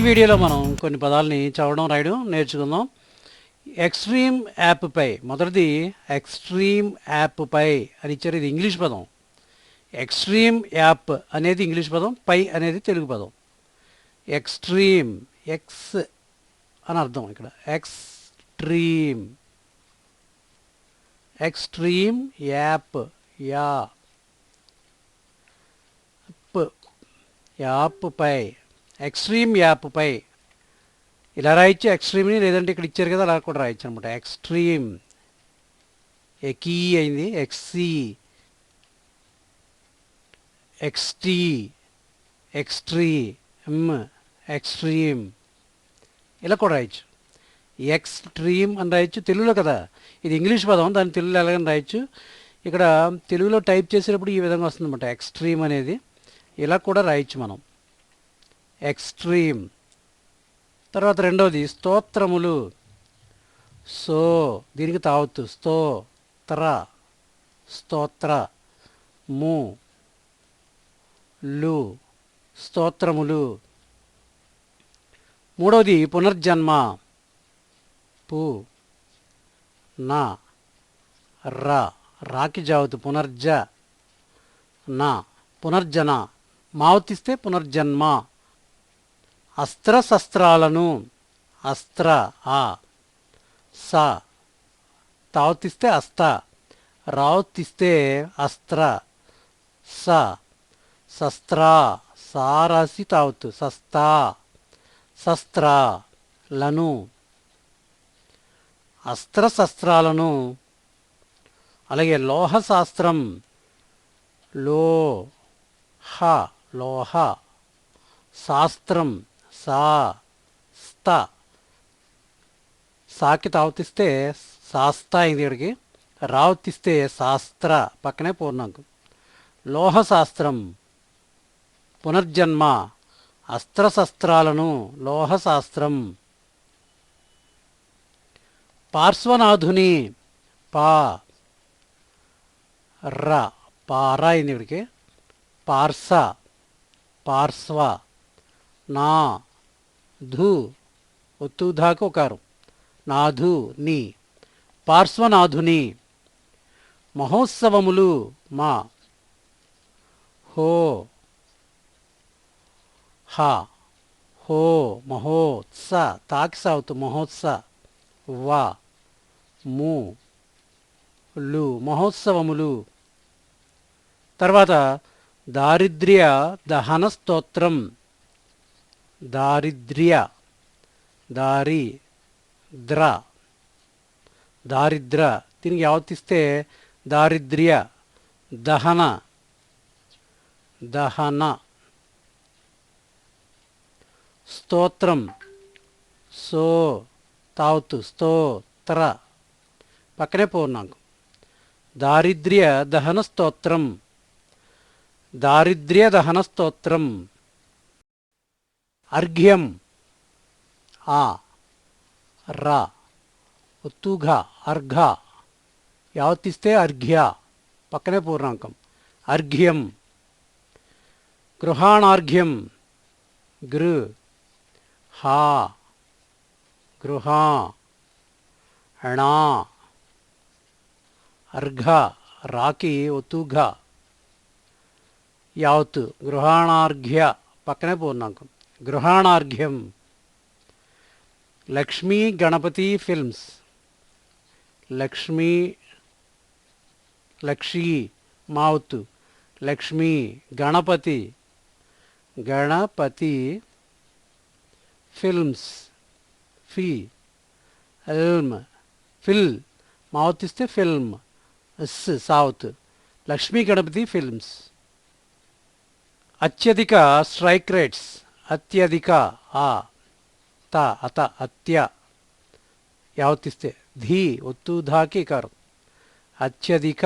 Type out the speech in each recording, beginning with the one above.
వీడియోలో మనం కొన్ని పదాలని చదవడం రాయడం నేర్చుకుందాం. ఎక్స్ట్రీమ్ యాప్పై మొదటిది ఎక్స్ట్రీమ్ యాప్పై అని ఇచ్చారు. ఇది ఇంగ్లీష్ పదం. ఎక్స్ట్రీమ్ యాప్ అనేది ఇంగ్లీష్ పదం. పై అనేది తెలుగు పదం. ఎక్స్ట్రీమ్ ఎక్స్ అని అర్థం ఇక్కడ. ఎక్స్ట్రీమ్ ఎక్స్ట్రీమ్ యాప్ యా యాప్ పై ఎక్స్ట్రీమ్ యాప్పై ఇలా రాయొచ్చు ఎక్స్ట్రీమ్ని లేదంటే ఇక్కడ ఇచ్చారు కదా అలా కూడా రాయొచ్చు అనమాట ఎక్స్ట్రీమ్ ఎకీ అయింది? ఎక్సీ ఎక్స్టీ. ఎక్స్ట్రీ. ఎమ్. ఎక్స్ట్రీమ్. ఇలా కూడా రాయొచ్చు. ఎక్స్ట్రీమ్ అని రాయొచ్చు తెలుగులో కదా. ఇది ఇంగ్లీష్ పదం దాన్ని తెలుగులో ఎలాగని రాయొచ్చు. ఇక్కడ తెలుగులో టైప్ చేసేటప్పుడు ఈ విధంగా వస్తుందన్నమాట. ఎక్స్ట్రీమ్ అనేది. ఇలా కూడా రాయొచ్చు మనం. ఎక్స్ట్రీమ్. తర్వాత రెండవది స్తోత్రములు. సో దీనికి తావత్తు స్తో త్ర స్తోత్ర ము లు స్తోత్రములు. మూడవది పునర్జన్మ. పు నా రా రాకి జావతు పునర్జ నా పునర్జన. మావతిస్తే పునర్జన్మ. అస్త్రశస్త్రాలను అస్త్ర ఆ స తావతిస్తే అస్త రావతిస్తే అస్త్ర స శస్త్ర సారాసి తావత్ సస్తా శస్త్రాలను అస్త్రశస్త్రాలను అలాగే లోహ శాస్త్రం లో హ లోహ శాస్త్రం సా స్త సాకి తావతిస్తే శాస్త అయింది ఇక్కడికి రావతిస్తే శాస్త్ర పక్కనే పూర్ణాంకం. లోహ శాస్త్రం పునర్జన్మ అస్త్రశస్త్రాలను లోహ శాస్త్రం పార్శ్వనాథుని పా ర పార అయింది ఇక్కడికి పార్స పార్శ్వ నా ధు ఒత్తు ధాకు ఒకారు. నాధు నీ. పార్శ్వనాథుని మహోత్సవములు మా. హో. హ. హో. మహోత్స. తాకి సాగుతూ మహోత్స. వా. ము. లు. మహోత్సవములు. తర్వాత దారిద్ర్య దహన స్తోత్రం దారిద్ర్య దారి ద్ర దారిద్ర. దీనికి యావతిస్తే దారిద్ర్య దహన. దహన. స్తోత్రం. సో తావతు. స్తోత్ర. పక్కనే పూర్ణాంకం. దారిద్ర్య దహన స్తోత్రం. దారిద్ర్య దహన స్తోత్రం. అర్ఘ్యం. ఆ రా ఒత్తుఘ అర్ఘ. యావత్తిస్తే అర్ఘ్య పక్కనే పూర్ణాంకం. అర్ఘ్యం. గృహాణార్ఘ్యం. గృ హా గృహా అణా అర్ఘ రాకి ఒత్తుఘ. యావత్ గృహాణార్ఘ్య పక్కనే పూర్ణాంకం. गृहाणार्घ्यम। लक्ष्मी गणपति फिल्म्स। लक्ष्मी लक्ष्मी माउथ लक्ष्मी गणपति। गणपति फिल्म्स। फ़ी फ़िल्म फिल माउथ इज़ फ़िल्म इस साउथ लक्ष्मी गणपति फिल्म्स। अत्यधिक स्ट्राइक रेट्स। అత్యధిక ఆ త అత అత్య యావతిస్తే ధీ ఒత్తు ధాకి కారం అత్యధిక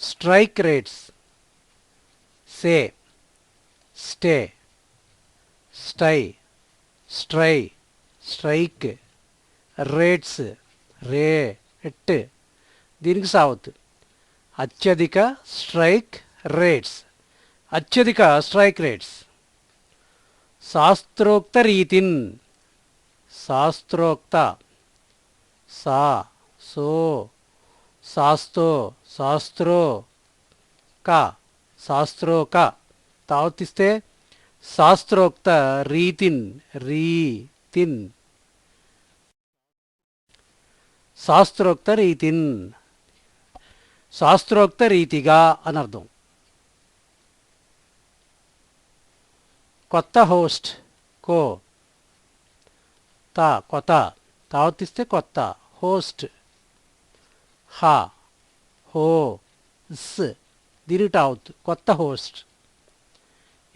స్ట్రైక్ రేట్స్ సే స్టే స్టై స్ట్రై స్ట్రైక్ రేట్స్ రే ఎట్ దీనికి సావత్ అత్యధిక స్ట్రైక్ రేట్స్ అత్యధిక స్ట్రైక్ రేట్స్. శాస్త్రోక్త రీతిన్ శాస్త్రోక్త. సా సో శాస్తో శాస్త్రో క శాస్త్రోక. తావతిస్తే శాస్త్రోక్త రీతిన్. రీతిన్ శాస్త్రోక్త రీతిన్ శాస్త్రోక్త రీతిగా అనర్థం. కొత్త హోస్ట్ కో. తా కొత్త. తావతిస్తే కొత్త. హోస్ట్. హా హో స్. దీనికి కొత్త హోస్ట్.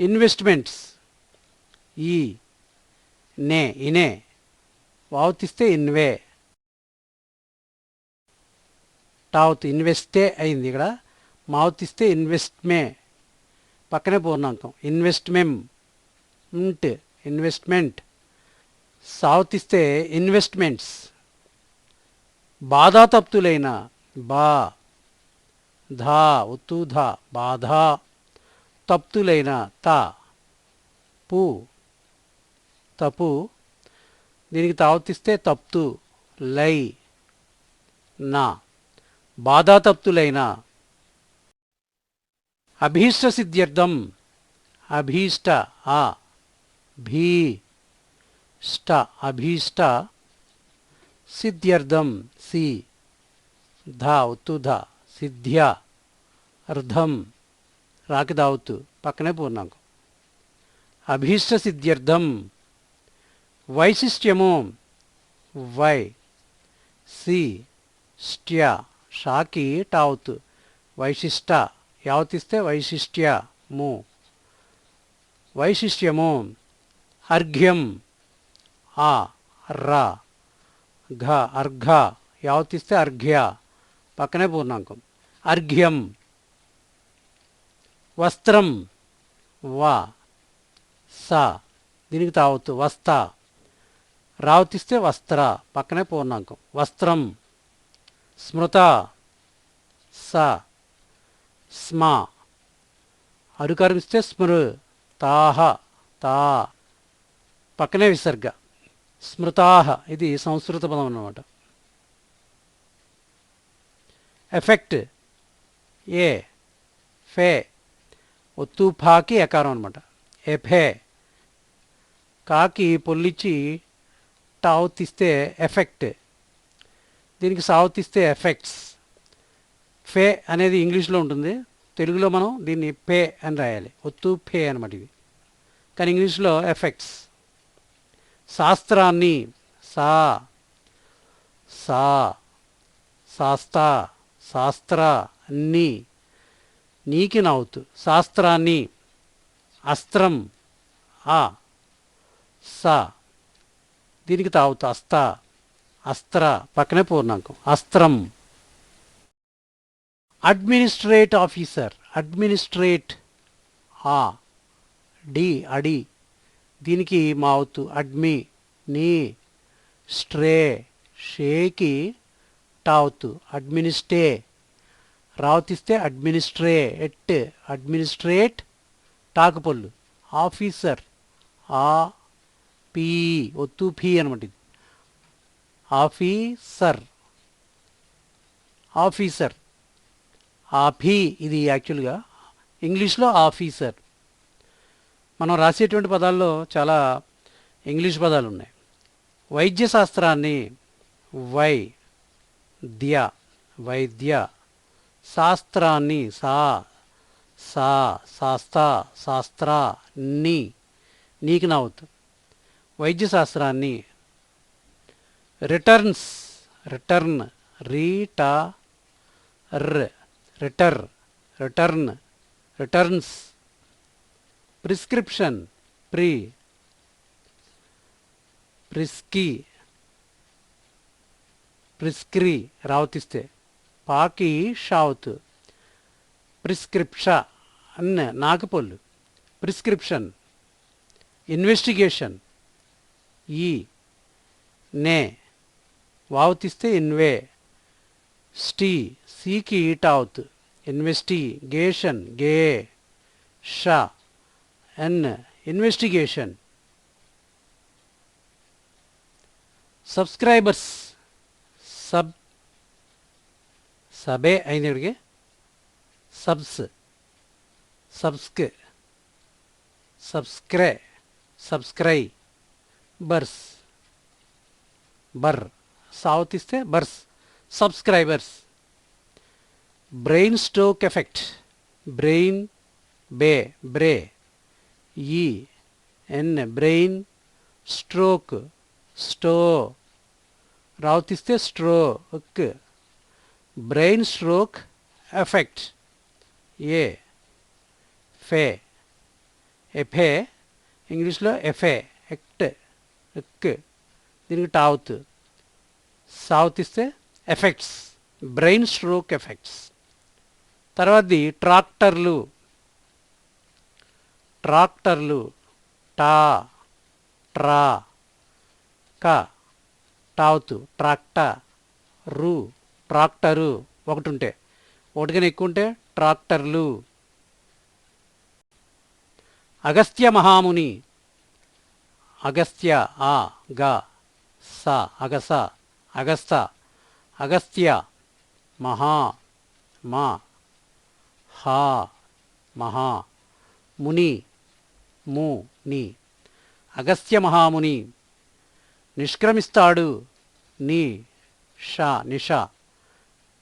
ఇన్వెస్ట్మెంట్స్. ఈ నే ఇనే. వావుతిస్తే ఇన్వే. టావుత్ ఇన్వెస్టే అయింది ఇక్కడ. మావుతిస్తే ఇన్వెస్ట్మే. పక్కనే పూర్ణాంకం. ఇన్వెస్ట్మెంట్ ఇంట్ ఇన్వెస్ట్మెంట్ సావతిస్తే ఇన్వెస్ట్మెంట్స్ బాధాతప్తులైన బా ధా ఉత్తు ధా బాధా. తప్తులైన త పు తపు. దీనికి తావతిస్తే తప్తు లై నా. బాధాతప్తులైన అభీష్ట సిద్ధ్యర్థం అభీష్ట ఆ. భీ ష్ట అభీష్ట సిద్ధ్యర్థం సి ధ ధ సిద్ధ్య అర్ధం రాకి దావుతు పక్కనే పూర్ణాంకం. అభీష్ట సిద్ధ్యర్థం వైశిష్ట్యము వై సి స్ట్య షాకి టావుత్ వైశిష్ట యావతిస్తే వైశిష్ట్యము వైశిష్ట్యము అర్ఘ్యం. ఆ ర ఘ అర్ఘ యావతిస్తే అర్ఘ్య. పక్కనే పూర్ణాంకం. అర్ఘ్యం. వస్త్రం. వా సా దీనికి తావత్తు వస్తా. రావతిస్తే వస్త్ర పక్కనే పూర్ణాంకం. వస్త్రం. స్మృత. స స్మ. అరుకరిస్తే స్మృ తాహ తా. పక్కనే విసర్గ. స్మృతాహ ఇది సంస్కృత పదం అన్నమాట. ఎఫెక్ట్ ఏ ఫే ఒత్తు ఫాకి ఎకారం అనమాట ఎఫే కాకి పొల్లిచ్చి టావుతిస్తే ఎఫెక్ట్. దీనికి సావతిస్తే ఎఫెక్ట్స్. ఫే అనేది ఇంగ్లీష్లో ఉంటుంది. తెలుగులో మనం దీన్ని పే అని రాయాలి. ఒత్తు ఫే అనమాట ఇది. కానీ ఇంగ్లీష్లో ఎఫెక్ట్స్. శాస్త్రాన్ని సా సా శాస్త శాస్త్ర ని నీకి నౌత్ శాస్త్రాన్ని అస్త్రం ఆ సా దీనికి తావుతూ అస్త అస్త్ర పక్కనే పూర్ణాంకం. అస్త్రం. అడ్మినిస్ట్రేట్ ఆఫీసర్ అడ్మినిస్ట్రేట్ ఆ డి అడి దీనికి మావుతు అడ్మి నీ స్ట్రే షేకి టావుతు అడ్మినిస్ట్రే. రావతిస్తే అడ్మినిస్ట్రే ఎట్ అడ్మినిస్ట్రేట్ టాకుపొల్లు. ఆఫీసర్ ఆ పీ ఒత్తు ఫీ అనమాట ఇది. Officer officer. ఆఫీ ఇది యాక్చువల్గా ఇంగ్లీష్లో ఆఫీసర్. మనం రాసేటువంటి పదాల్లో చాలా ఇంగ్లీష్ పదాలు ఉన్నాయి వైద్య శాస్త్రాన్ని వై ద్య వైద్య శాస్త్రాన్ని సా సా శాస్త శాస్త్ర ని నీకు నవ్వుతు వైద్య శాస్త్రాన్ని రిటర్న్స్ రిటర్న్ రీటా ర్ రిటర్ రిటర్న్ రిటర్న్స్ ప్రిస్క్రిప్షన్ ప్రీ ప్రిస్కీ ప్రిస్క్రీ రావతిస్తే పాకి షావుత్ ప్రిస్క్రిప్ష అన్న నాగపొల్లు ప్రిస్క్రిప్షన్ ఇన్వెస్టిగేషన్ ఈ నే వావతిస్తే ఇన్వే స్టీ సీకి ఈటావుత్ ఇన్వెస్టిగేషన్ గే ష ఎన్ ఇన్వెస్టిగేషన్. సబ్స్క్రైబర్స్ సబ్ సబే అయింది ఇక్కడికి సబ్స్ సబ్స్క్ సబ్స్క్రై సబ్స్క్రై బర్స్ బర్ సావుత్ ఇస్తే బర్స్ subscribers brain stroke effect brain బే బ్రే ఈ ఎన్ బ్రెయిన్ స్ట్రోక్ స్టో రావుతిస్తే స్ట్రోక్ బ్రెయిన్ స్ట్రోక్ ఎఫెక్ట్ ఏ ఫే ఎఫే ఇంగ్లీష్లో ఎఫే ఎక్ట్ ఎక్ దీనికి టావుత్. సావుత్ ఇస్తే ఎఫెక్ట్స్ బ్రెయిన్ స్ట్రోక్ ఎఫెక్ట్స్. తర్వాతది ట్రాక్టర్లు. ట్రాక్టర్లు టా ట్రా క. టావుతు ట్రాక్టా రు ట్రాక్టరు ఒకటి ఉంటే ఒకటికన్నా ఎక్కువ ఉంటే ట్రాక్టర్లు. అగస్త్య మహాముని. అగస్త్య ఆ గ స అగస అగస్త అగస్త్య మహా మా హా మహా ముని ము ని. అగస్త్య మహాముని. నిష్క్రమిస్తాడు ని షా నిష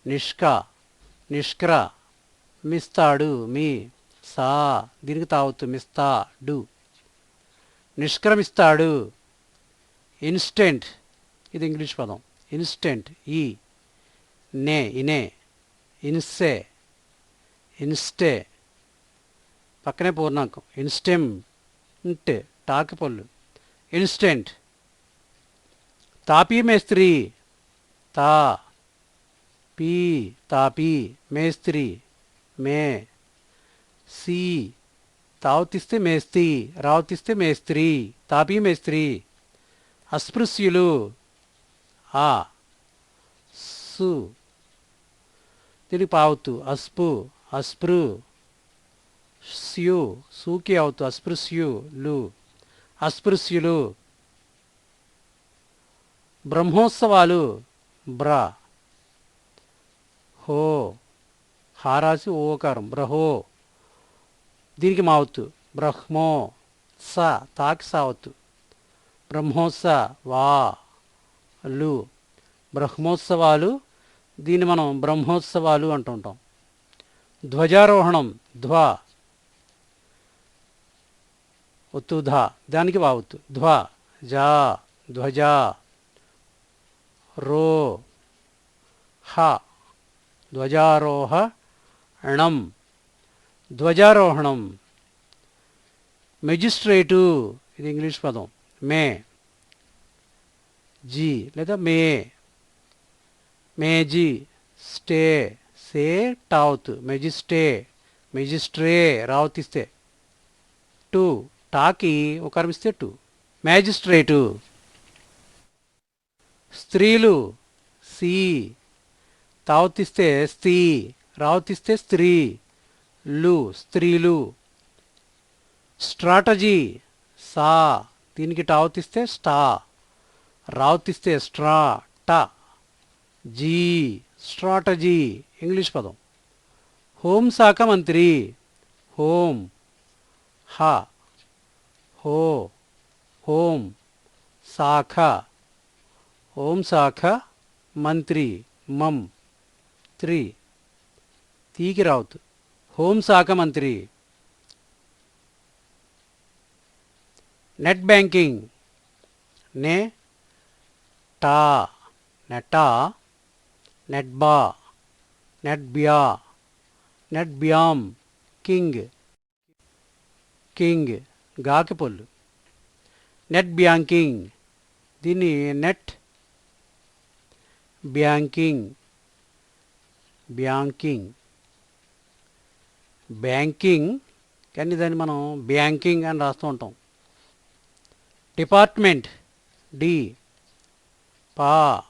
నిష్క నిష్క్ర మిస్తాడు మీ సా దీనికి తావుతు మిస్తాడు. నిష్క్రమిస్తాడు ఇన్స్టెంట్ ఇది ఇంగ్లీష్ పదం. ఇన్స్టెంట్ ఈ నే ఇనే ఇన్సే ఇన్స్టే పక్కనే పూర్ణాంకం. ఇన్స్టెమ్ ఇంట్ టాకి పళ్ళు. ఇన్స్టెంట్ తాపీ మేస్త్రి. తా పీ తాపీ మేస్త్రి మే సి తావుతిస్తే మేస్తి రావుతిస్తే మేస్త్రి తాపీ మేస్త్రి. అస్పృశ్యులు ఆ సు తిరిగి పావుతు అస్పు అస్పృ స్యు సూకి అవుతు అస్పృశ్యులు అస్పృశ్యులు. బ్రహ్మోత్సవాలు బ్ర. హో. హారాసి ఓకారం. బ్రహో. దీనికి మావత్తు. బ్రహ్మో. స. తాకి సావత్తు. బ్రహ్మోత్స. వా. లు. బ్రహ్మోత్సవాలు. దీన్ని మనం బ్రహ్మోత్సవాలు అంటుంటాం ధ్వజారోహణం. ధ్వ. ఒత్తు ధ. దానికి వావత్తు. ధ్వ. జా. ధ్వజ. రో హ ధ్వజారోహణం ధ్వజారోహణం. మెజిస్ట్రేటు ఇది ఇంగ్లీష్ పదం. మే. జీ లేదా మే. మేజీ స్టే సే టౌత్ మెజిస్టే మెజిస్ట్రే రావుతిస్తే. టు టాకి ఒకరిమిస్తే టు. మ్యాజిస్ట్రేటు స్త్రీలు సి తావతిస్తే స్త్రీ రావతిస్తే స్త్రీ లు స్త్రీలు. స్ట్రాటజీ సా దీనికి టావతిస్తే స్టా రావతిస్తే స్ట్రా ట. జీ స్ట్రాటజీ ఇంగ్లీష్ పదం. హోంశాఖ మంత్రి హోం హ హో హోం శాఖ. హోంశాఖ మంత్రి మం త్రి. తీకిరావుతు హోంశాఖ మంత్రి. Net banking. నే. టా. నెటా. నెట్బా నెట్ బ్యామ్. కింగ్. కింగ్. గాకిపొల్లు నెట్ బ్యాంకింగ్. దీన్ని నెట్ బ్యాంకింగ్ బ్యాంకింగ్ బ్యాంకింగ్ కానీ దాన్ని మనం బ్యాంకింగ్ అని రాస్తూ ఉంటాం. డిపార్ట్మెంట్ డి పా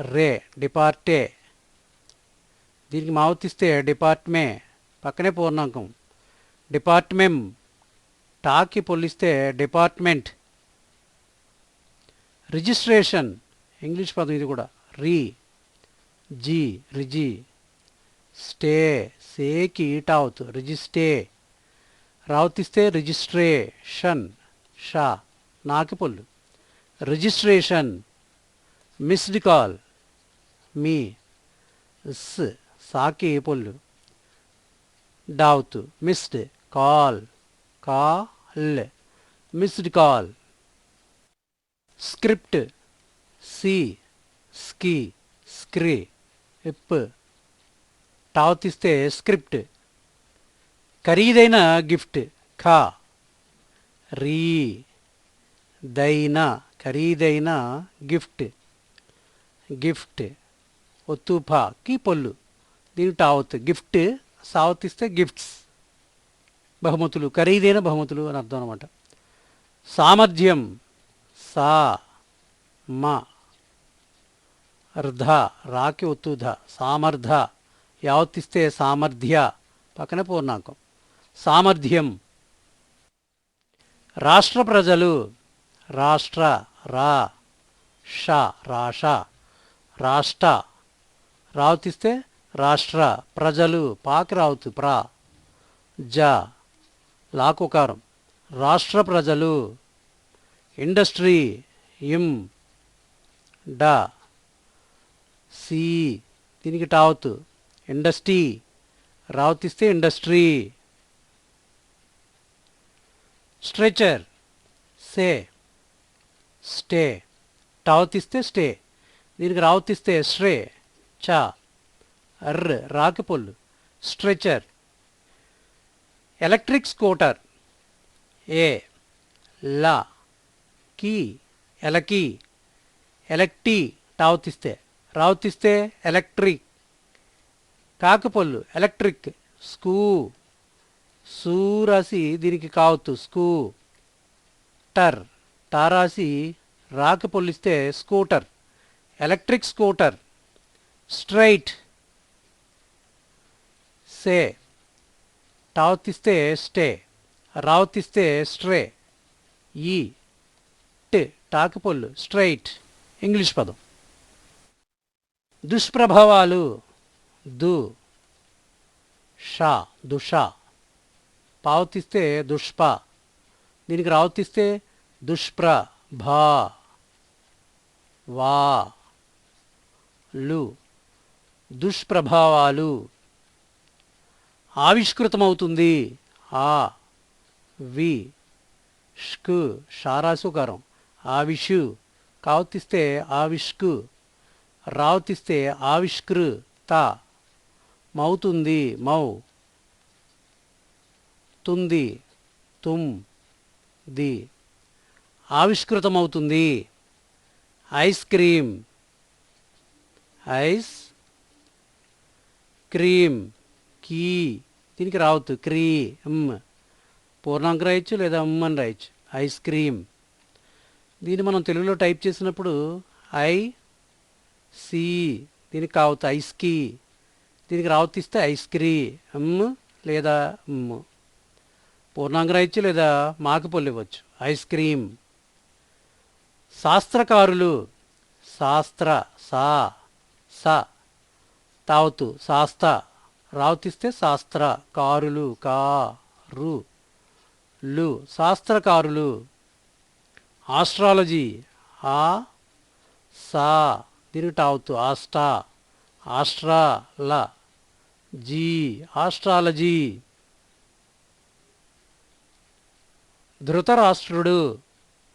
రే డిపార్టే. దీనికి మావతిస్తే డిపార్ట్మే పక్కనే పూర్ణాంకం. డిపార్ట్మెంట్ టాకి పొల్లిస్తే డిపార్ట్మెంట్. రిజిస్ట్రేషన్ ఇంగ్లీష్ పదం ఇది కూడా. రీ జీ రిజీ స్టే సేకి ఈటావుత్ రిజిస్టే. రావుతిస్తే రిజిస్ట్రేషన్ షా నాకి పొల్లు. రిజిస్ట్రేషన్ మిస్డ్ కాల్ మీ స్ సాకి పొల్లు. డౌత్ missed call call missed call. Script C స్కీ స్క్రీ ఇప్ టావతిస్తే స్క్రిప్ట్. ఖరీదైన గిఫ్ట్ ఖా. రీ. దైన ఖరీదైన గిఫ్ట్. గిఫ్ట్. ఒత్తుఫా కీ పొల్లు దీని టావత్ గిఫ్ట్ సావతిస్తే గిఫ్ట్స్. బహుమతులు ఖరీదైన బహుమతులు అని అర్థం అనమాట సామర్థ్యం సా మా. అర్ధ రాకి ఒత్తుధ సామర్థ యావత్తిస్తే సామర్థ్య పక్కన పూర్ణాంకం. సామర్థ్యం. రాష్ట్ర ప్రజలు రాష్ట్ర రా ష రాష రాష్ట్ర. రావుతిస్తే రాష్ట్ర ప్రజలు పాకి రావుతు ప్రా. జ లాకుకారం రాష్ట్ర ప్రజలు ఇండస్ట్రీ ఇం డ. సి. దీనికి టావత్. ఇండస్ట్రీ. రావుతిస్తే ఇండస్ట్రీ. స్ట్రెచర్. సే. స్టే. టావతిస్తే స్టే. దీనికి రావతిస్తే స్ట్రే చ. అర్ర రాకి పొల్లు స్ట్రెచర్. Electric scooter. ఏ. లా. కీ. ఎలకీ. ఎలక్టీ. టావతిస్తే. రావుతిస్తే ఎలక్ట్రిక్. కాకపోళ్ళు ఎలక్ట్రిక్. స్కూ. సూ రాసి దీనికి కావద్దు స్కూ. టర్. టా రాసి రాకి పొల్లిస్తే స్కూటర్. Electric scooter. స్ట్రైట్. సే. టావతిస్తే స్టే. రావతిస్తే స్ట్రే. ఈ. ట్. టాకి పొల్లు స్ట్రైట్. ఇంగ్లీష్ పదం. దుష్ప్రభావాలు. దు. షా. దుష. పావతిస్తే దుష్ప. దీనికి రావతిస్తే దుష్ప్ర. భా. వా. లు. దుష్ప్రభావాలు. ఆవిష్కృతమవుతుంది. ఆ. వి. ష్ షారాసుకారం ఆవిషు. కావతిస్తే ఆవిష్కు. రావతిస్తే ఆవిష్కృ తా మౌతుంది మౌ. తుంది తుమ్ ది. ఆవిష్కృతమవుతుంది ice cream. Ice cream. Key. దీనికి రావద్దు. క్రీ. ఎమ్. పూర్ణాంక రాయొచ్చు లేదా అమ్ అని రాయొచ్చు. Ice cream. దీన్ని మనం తెలుగులో టైప్ చేసినప్పుడు ఐ సి దీనికి కావచ్చు ఐస్ కీ దీనికి రావతిస్తే ఐస్ క్రీ లేదా ఎమ్. పూర్ణాంక రాయొచ్చు లేదా మాకు పొల్లివ్వచ్చు. Ice cream. శాస్త్రకారులు శాస్త్ర సా స తావతు శాస్త రావతిస్తే శాస్త్ర కారులు కా రు లు. శాస్త్రకారులు ఆస్ట్రాలజీ ఆ సా దీనికి ఆస్టా ఆస్ట్రాల జీ ఆస్ట్రాలజీ. ధృతరాష్ట్రుడు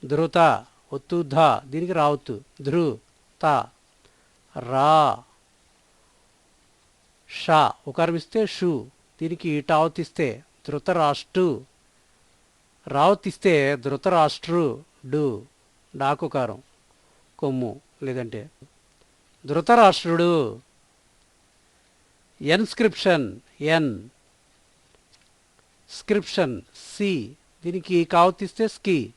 ధృత ఒత్తు ధ దీనికి రావద్దు ధృ త రా షా ఉకారమిస్తే షు దీనికి ఇటావతిస్తే ధృతరాష్ట్రు రావతిస్తే ధృతరాష్ట్రు డు డాకుకారం కొమ్ము లేదంటే ధృతరాష్ట్రుడు. ఎన్స్క్రిప్షన్ ఎన్ స్క్రిప్షన్ సి దీనికి కావతిస్తే స్కీ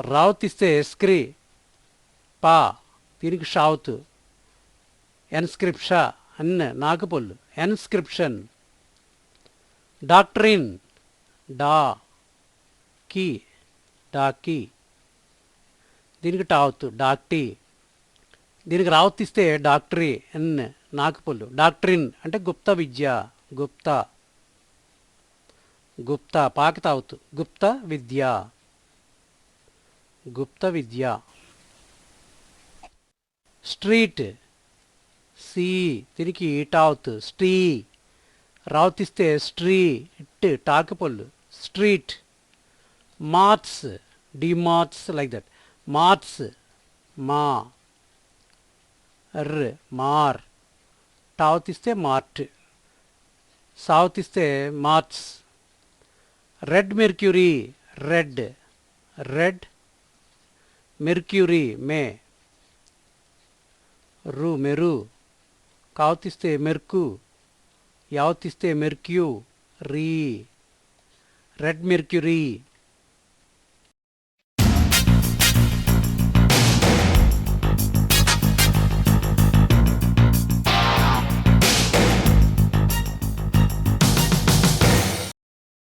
రావతిస్తే స్క్రీ పా. దీనికి షావుత్. ఎన్స్క్రిప్ష అన్న నాగపొల్లు. ఎన్స్క్రిప్షన్ డాక్ట్రిన్ డా కీ డాకీ దీనికి టావుత్. డాక్టీ దీనికి రావతిస్తే డాక్టరీ ఎన్ నాకుపొల్లు డాక్ట్రిన్ అంటే గుప్త విద్య గుప్త గుప్త పాకితావుతు గుప్త విద్య గుప్త విద్య. స్ట్రీట్ సి దీనికి టావుత్ స్ట్రీ. రావతిస్తే స్ట్రీ ఇట్ టాకపల్లు. Street marts DMarts like that. Marts మా. ర్ మార్. టావతిస్తే mart. సావతిస్తే marts. Red mercury red. Red mercury మే. రు మెరు. కావతిస్తే మెర్కు. యావతిస్తే మెర్క్యూ రీ. Red mercury